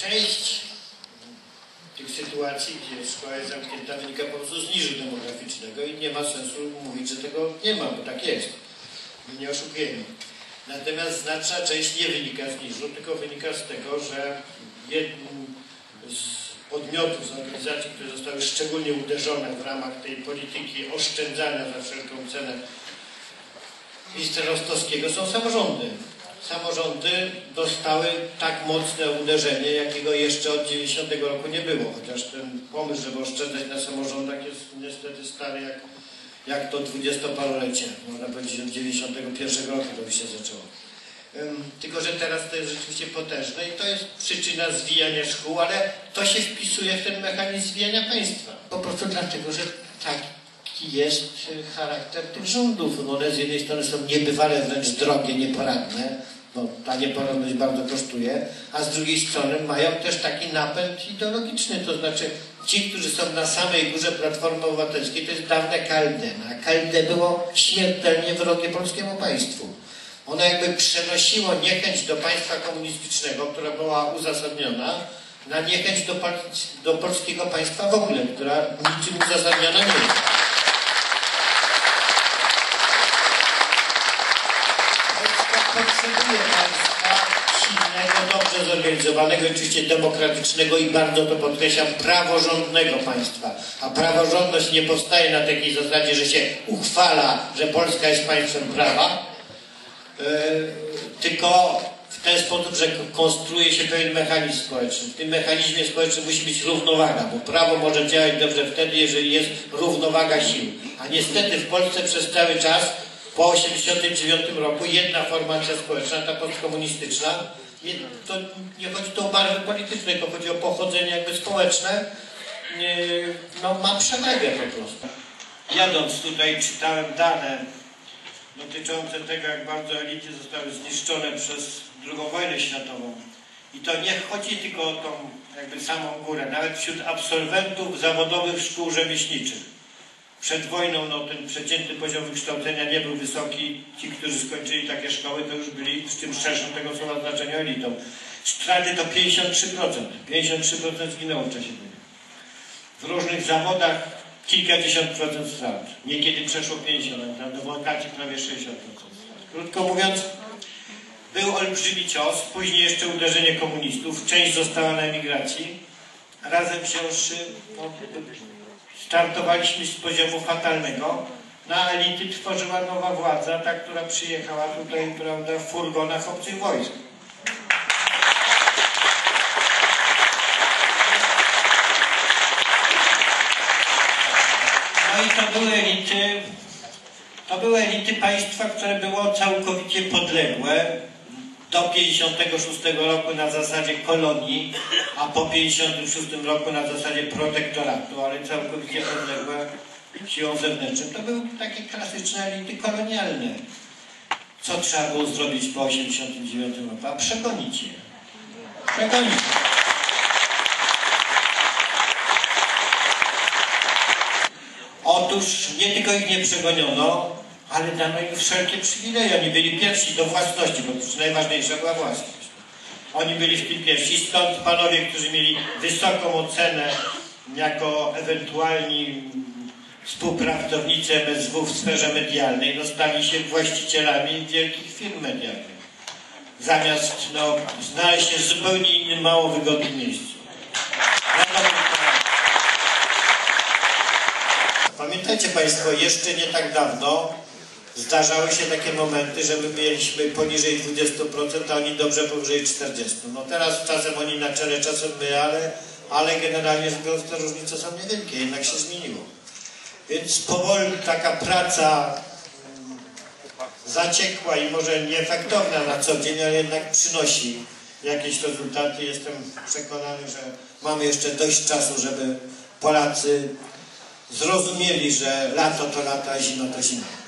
część tych sytuacji, gdzie szkoła jest zamknięta, wynika po prostu z niżu demograficznego i nie ma sensu mówić, że tego nie ma, bo tak jest. Nie oszukujemy. Natomiast znaczna część nie wynika z niżu, tylko wynika z tego, że jednym z podmiotów, z organizacji, które zostały szczególnie uderzone w ramach tej polityki oszczędzania za wszelką cenę ministra Rostowskiego są samorządy. Samorządy dostały tak mocne uderzenie, jakiego jeszcze od 90 roku nie było, chociaż ten pomysł, żeby oszczędzać na samorządach jest niestety stary jak, jak to dwudziestoparolecie. Można powiedzieć, od 91 roku to by się zaczęło. Tylko, że teraz to jest rzeczywiście potężne i to jest przyczyna zwijania szkół, ale to się wpisuje w ten mechanizm zwijania państwa. Po prostu dlatego, że taki jest charakter tych rządów. No one z jednej strony są niebywale wręcz drogie, nieporadne, bo ta nieporadność bardzo kosztuje, a z drugiej strony mają też taki napęd ideologiczny, to znaczy ci, którzy są na samej górze Platformy Obywatelskiej, to jest dawne KLD, a KLD było śmiertelnie wrogie polskiemu państwu. Ono jakby przenosiło niechęć do państwa komunistycznego, która była uzasadniona, na niechęć do, do polskiego państwa w ogóle, która niczym uzasadniona nie jest. Polska potrzebuje państwa silnego, dobrze zorganizowanego, oczywiście demokratycznego i bardzo to podkreślam, praworządnego państwa. A praworządność nie powstaje na takiej zasadzie, że się uchwala, że Polska jest państwem prawa, yy, tylko w ten sposób, że konstruuje się pewien mechanizm społeczny. W tym mechanizmie społecznym musi być równowaga, bo prawo może działać dobrze wtedy, jeżeli jest równowaga sił. A niestety w Polsce przez cały czas po 1989 roku jedna formacja społeczna, ta postkomunistyczna, to nie chodzi tu o barwy polityczne, tylko chodzi o pochodzenie jakby społeczne, no, ma przewagę po prostu. Jadąc tutaj czytałem dane dotyczące tego, jak bardzo elity zostały zniszczone przez II wojnę światową. I to nie chodzi tylko o tą jakby samą górę, nawet wśród absolwentów zawodowych szkół rzemieślniczych. Przed wojną no, ten przeciętny poziom wykształcenia nie był wysoki. Ci, którzy skończyli takie szkoły, to już byli w tym szerszym tego słowa znaczeniu elitą. Straty to 53%. 53% zginęło w czasie wojny. W różnych zawodach kilkadziesiąt procent strat. Niekiedy przeszło 50, a w adwokacie prawie 60% strat. Krótko mówiąc, był olbrzymi cios, później jeszcze uderzenie komunistów, część została na emigracji. Razem wziąwszy, no, startowaliśmy z poziomu fatalnego. Na elity tworzyła nowa władza, ta, która przyjechała tutaj prawda, w furgonach obcych wojsk. No i to były elity, to były elity państwa, które było całkowicie podległe do 56 roku na zasadzie kolonii, a po 56 roku na zasadzie protektoratu, ale całkowicie podległe siłom zewnętrznym. To były takie klasyczne elity kolonialne. Co trzeba było zrobić po 89 roku? A przegonić je. Przegonić. Otóż nie tylko ich nie przegoniono, ale dano im wszelkie przywileje. Oni byli pierwsi do własności, bo najważniejsza była własność. Oni byli w tym pierwsi. Stąd panowie, którzy mieli wysoką ocenę jako ewentualni współpracownicy MSW w sferze medialnej, no stali się właścicielami wielkich firm medialnych. Zamiast no, znaleźć się w zupełnie innym, mało wygodnym miejscu. Pamiętajcie Państwo, jeszcze nie tak dawno zdarzały się takie momenty, że my mieliśmy poniżej 20%, a oni dobrze powyżej 40%. No teraz czasem oni na czele, czasem my, ale, ale generalnie rzecz biorąc te różnice są niewielkie, jednak się zmieniło. Więc powoli taka praca mm, zaciekła i może nieefektowna na co dzień, ale jednak przynosi jakieś rezultaty. Jestem przekonany, że mamy jeszcze dość czasu, żeby Polacy zrozumieli, że lato to lato, a zima to zima.